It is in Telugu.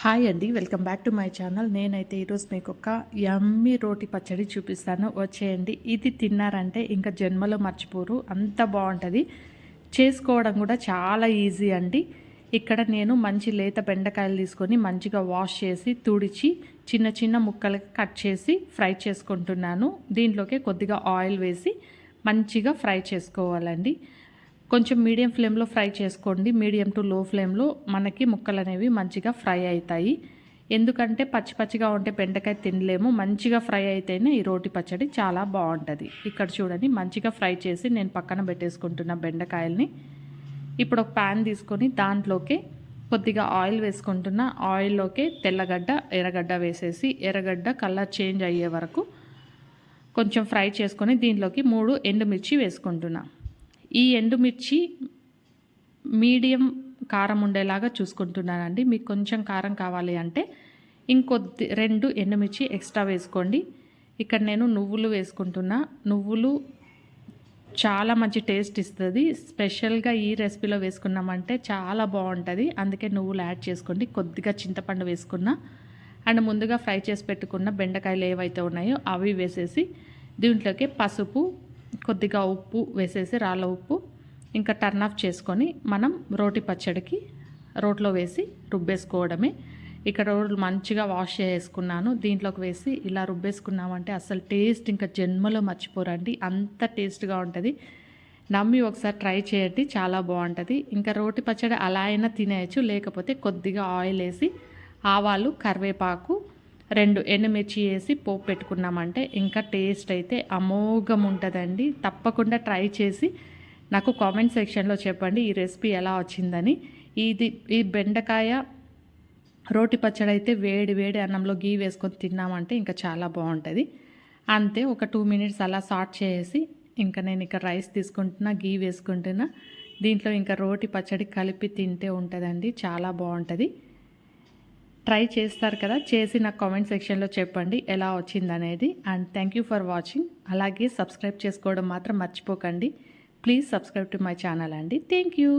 హాయ్ అండి welcome back to my channel. నేనైతే ఈరోజు మీకు ఒక యమ్మీ రోటి పచ్చడి చూపిస్తాను. వచ్చేయండి. ఇది తిన్నారంటే ఇంకా జన్మలో మర్చిపోరు. అంత బాగుంటుంది. చేసుకోవడం కూడా చాలా ఈజీ అండి. ఇక్కడ నేను మంచి లేత బెండకాయలు తీసుకొని మంచిగా వాష్ చేసి తుడిచి చిన్న చిన్న ముక్కలకి కట్ చేసి ఫ్రై చేసుకుంటున్నాను. దీంట్లోకి కొద్దిగా ఆయిల్ వేసి మంచిగా ఫ్రై చేసుకోవాలండి. కొంచెం మీడియం ఫ్లేమ్లో ఫ్రై చేసుకోండి. మీడియం టు లో ఫ్లేమ్లో మనకి ముక్కలు అనేవి మంచిగా ఫ్రై అవుతాయి. ఎందుకంటే పచ్చి పచ్చిగా ఉంటే బెండకాయ తినలేము. మంచిగా ఫ్రై అయితేనే ఈ రోటి పచ్చడి చాలా బాగుంటుంది. ఇక్కడ చూడండి మంచిగా ఫ్రై చేసి నేను పక్కన పెట్టేసుకుంటున్న బెండకాయల్ని. ఇప్పుడు ఒక ప్యాన్ తీసుకొని దాంట్లోకి కొద్దిగా ఆయిల్ వేసుకుంటున్న ఆయిల్లోకి తెల్లగడ్డ ఎర్రగడ్డ వేసేసి ఎర్రగడ్డ కలర్ చేంజ్ అయ్యే వరకు కొంచెం ఫ్రై చేసుకొని దీంట్లోకి మూడు ఎండుమిర్చి వేసుకుంటున్నా. ఈ ఎండుమిర్చి మీడియం కారం ఉండేలాగా చూసుకుంటున్నానండి. మీకు కొంచెం కారం కావాలి అంటే ఇంకొద్ది రెండు ఎండుమిర్చి ఎక్స్ట్రా వేసుకోండి. ఇక్కడ నేను నువ్వులు వేసుకుంటున్నా. నువ్వులు చాలా మంచి టేస్ట్ ఇస్తుంది. స్పెషల్గా ఈ రెసిపీలో వేసుకున్నామంటే చాలా బాగుంటుంది. అందుకే నువ్వులు యాడ్ చేసుకోండి. కొద్దిగా చింతపండు వేసుకున్నా. అండ్ ముందుగా ఫ్రై చేసి పెట్టుకున్న బెండకాయలు ఏవైతే ఉన్నాయో అవి వేసేసి దీంట్లోకి పసుపు కొద్దిగా ఉప్పు వేసేసి రాళ్ళ ఉప్పు ఇంకా టర్న్ ఆఫ్ చేసుకొని మనం రోటి పచ్చడికి రోట్లో వేసి రుబ్బేసుకోవడమే. ఇక్కడ రోడ్లు మంచిగా వాష్ చేసుకున్నాను. దీంట్లోకి వేసి ఇలా రుబ్బేసుకున్నామంటే అసలు టేస్ట్ ఇంకా జన్మలో మర్చిపోరండి. అంత టేస్ట్గా ఉంటుంది. నమ్మి ఒకసారి ట్రై చేయండి. చాలా బాగుంటుంది. ఇంకా రోటి పచ్చడి అలా అయినా తినేయచ్చు. లేకపోతే కొద్దిగా ఆయిల్ వేసి ఆవాలు కరివేపాకు రెండు ఎండుమిర్చి వేసి పోపు పెట్టుకున్నామంటే ఇంకా టేస్ట్ అయితే అమోఘం ఉంటుందండి. తప్పకుండా ట్రై చేసి నాకు కామెంట్ సెక్షన్లో చెప్పండి ఈ రెసిపీ ఎలా వచ్చిందని. ఇది ఈ బెండకాయ రోటి పచ్చడి అయితే వేడి వేడి అన్నంలో గీ వేసుకొని తిన్నామంటే ఇంకా చాలా బాగుంటుంది. అంతే ఒక టూ మినిట్స్ అలా సార్ట్ చేసి ఇంకా నేను ఇక్కడ రైస్ తీసుకుంటున్నా గీ వేసుకుంటున్నా. దీంట్లో ఇంకా రోటి పచ్చడి కలిపి తింటే ఉంటుందండి చాలా బాగుంటుంది. ట్రై చేస్తారు కదా చేసి నాకు కామెంట్ సెక్షన్లో చెప్పండి ఎలా వచ్చిందనేది. And thank you for watching అలాగే సబ్స్క్రైబ్ చేసుకోవడం మాత్రం మర్చిపోకండి. Please subscribe to my channel అండి. Thank you